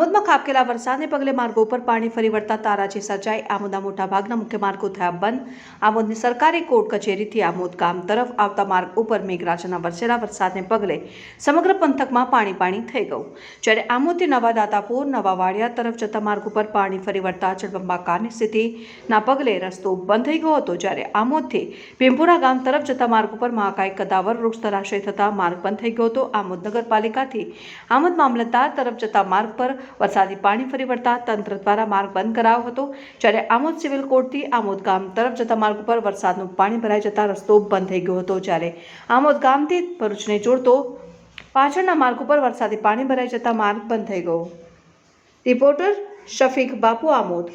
ખાબકેલા વરસાદને પગલે માર્ગો ઉપર પાણી ફરી વળતા તારાજી સર્જાઈ આમોદના મોટા ભાગના મુખ્ય માર્ગો થયા બંધ. આમોદની સરકારી કોર્ટ કચેરીથી આમોદ ગામ તરફ આવતા માર્ગ ઉપર મેઘરાજાના વરસેલા વરસાદને પગલે સમગ્ર પંથકમાં પાણી પાણી થઈ ગયું. જ્યારે આમોદથી નવા દાતાપુર, નવા વાડિયા તરફ જતા માર્ગ ઉપર પાણી ફરી વળતા જળબંબાકારની સ્થિતિના પગલે રસ્તો બંધ થઈ ગયો હતો. જ્યારે આમોદથી ભીમપુરા ગામ તરફ જતા માર્ગ ઉપર મહાકાય કદાવર વૃક્ષ ધરાશય થતા માર્ગ બંધ થઈ ગયો હતો. આમોદ નગરપાલિકાથી આમોદ મામલતદાર તરફ જતા માર્ગ પર વરસાદી પાણી ફરી વળતા તંત્ર દ્વારા માર્ગ બંધ કરાયો હતો. જ્યારે આમોદ સિવિલ કોર્ટથી આમોદ ગામ તરફ જતા માર્ગ ઉપર વરસાદનું પાણી ભરાઈ જતા રસ્તો બંધ થઈ ગયો હતો. જ્યારે આમોદ ગામથી ભરૂચને જોડતો પાછળના માર્ગ ઉપર વરસાદી પાણી ભરાઈ જતા માર્ગ બંધ થઈ ગયો. રિપોર્ટર શફીક બાપુ આમોદ.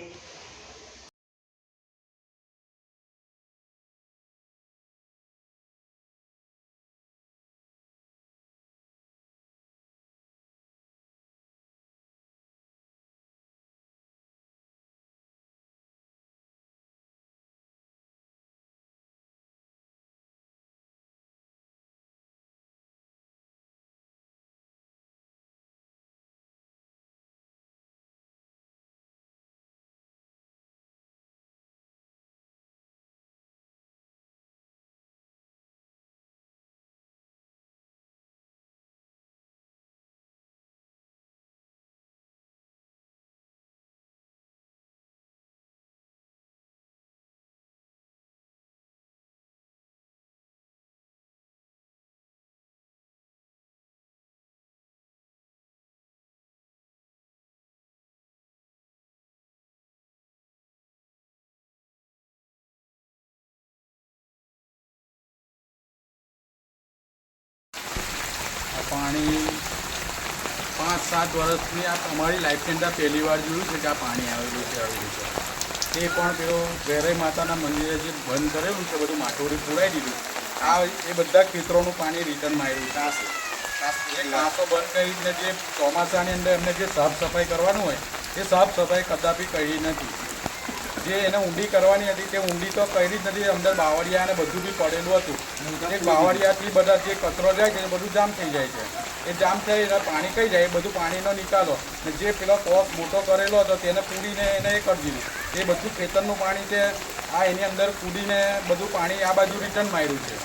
પાણી પાંચ સાત વર્ષની આ અમારી લાઈફની અંદર પહેલી વાર જોયું છે કે આ પાણી આવેલું છે આવેલું છે તે પણ પેલો વેરાઈ માતાના મંદિરે જે બંધ કરેલું છે, બધું માટોરી પુરાઈ દીધું. આ એ બધા ખેતરોનું પાણી રિટર્નમાં માર્યું. છે એ કાંસો બંધ કરીને જે ચોમાસાની અંદર એમને જે સાફ સફાઈ કરવાનું હોય, એ સાફ સફાઈ કદાપી કરી નથી. જે એને ઊંડી કરવાની હતી તે ઊંડી તો કરી જ નથી અંદર બાવળિયા અને બધું બી પડેલું હતું. એ બાવળિયાથી બધા જે કચરો જાય છે એ બધું જામ થઈ જાય છે. એ જામ થઈ એટલે પાણી કઈ જાય એ બધું પાણીનો નિકાલો. ને જે પેલો કોક મોટો કરેલો હતો તેને પૂરીને એને એ કરી દીધું. એ બધું ખેતરનું પાણી છે આ એની અંદર કૂદીને બધું પાણી આ બાજુ રિટર્ન માર્યું છે.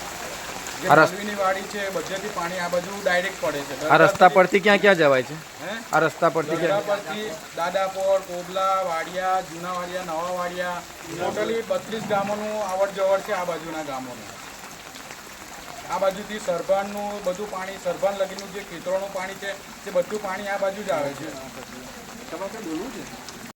આ રસ- વાડી છે બધેથી પાણી આ બાજુ ડાયરેક્ટ પડે છે. આ રસ્તા પરથી ક્યાં ક્યાં જવાય છે? આ રસ્તા પરથી ક્યાં? પરથી દાદાપોર કોબલા વાડિયા જૂના વાડિયા નવા વાડિયા ટોટલી બત્રીસ ગામોનું આવડ જવડ છે આ બાજુના ગામોનું. આ બાજુથી સરભાનનું બધું પાણી સરભાન લગીનું જે ખેતરોનું પાણી છે તે બધું પાણી આ બાજુ જ આવે છે?